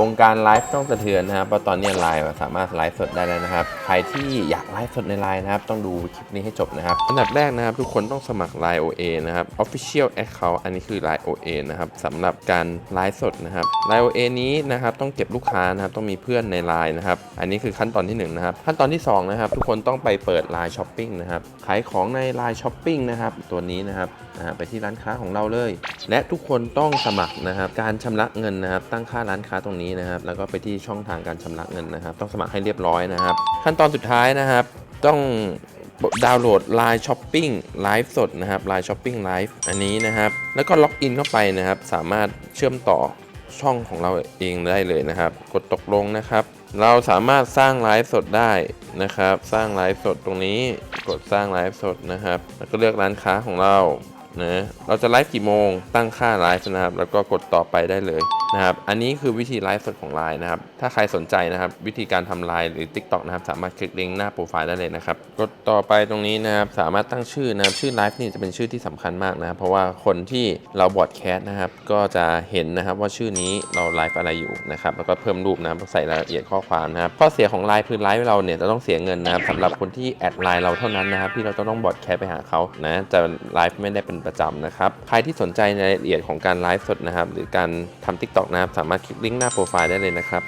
วงการไลฟ์ต้องสะเทือนนะครับเพราะตอนนี้ไลฟ์สามารถไลฟ์สดได้แล้วนะครับ ใครที่อยากไลฟ์สดในไลน์นะครับ ต้องดูคลิปนี้ให้จบนะครับ อันดับแรกนะครับ ทุกคนต้องสมัคร Line OA นะครับ Official Account อันนี้คือ Line OA นะครับสำหรับการไลฟ์สดนะครับ Line OA นี้นะครับต้องเก็บลูกค้านะครับต้องมีเพื่อนใน Line นะครับ อันนี้คือขั้นตอนที่หนึ่งนะครับขั้นตอนที่สองนะครับทุกคนต้องไปเปิด Line Shopping นะครับขายของใน Line Shopping นะครับตัวนี้นะครับไปที่ร้านค้าของเราเลย และทุกคนต้องสมัครนะครับการชำระเงินนะครับตั้งค่าร้านค้าตรงนี้นะครับแล้วก็ไปที่ช่องทางการชำระเงินนะครับ ต้องสมัครให้เรียบร้อยนะครับ ขั้นตอนสุดท้ายนะครับ ต้องดาวน์โหลด Line Shopping ไลฟ์สดนะครับ Line Shopping Live อันนี้นะครับ แล้วก็ล็อกอินเข้าไปนะครับ สามารถเชื่อมต่อช่องของเราเองได้เลยนะครับ กดตกลงนะครับ เราสามารถสร้างไลฟ์สดได้นะครับ สร้างไลฟ์สดตรงนี้กดสร้างไลฟ์สดนะครับ แล้วก็เลือกร้านค้าของเรานะเราจะไลฟ์กี่โมง ตั้งค่าไลฟ์นะครับ แล้วก็กดต่อไปได้เลย นะครับ อันนี้คือวิธีไลฟ์สดของ Line นะครับ ถ้าใครสนใจนะครับ วิธีการทำ Line หรือ TikTok นะครับ สามารถคลิกลิงก์หน้าโปรไฟล์ได้เลยนะครับ กดต่อไปตรงนี้นะครับ สามารถตั้งชื่อนะครับ ชื่อไลฟ์นี่จะเป็นชื่อที่สำคัญมากนะครับ เพราะว่าคนที่เราบอดแคสต์นะครับ ก็จะเห็นนะครับว่าชื่อนี้เราไลฟ์อะไรอยู่นะครับ แล้วก็เพิ่มรูปนะใส่รายละเอียดข้อความนะครับ ข้อเสียของไลฟ์คือไลฟ์เราเนี่ยจะต้องเสียเงินนะครับสำหรับคนที่แอดไลน์เราเท่านั้นนะครับที่เราจะต้องบอดแคสต์ไปหาเขานะจะไลฟ์ไม่ได้เป็นประจำนะครับใครที่สนใจในรายละเอียดของการไลฟ์สดนะครับหรือการทำ TikTok นะครับ สามารถคลิกลิงก์หน้าโปรไฟล์ได้เลยนะครับ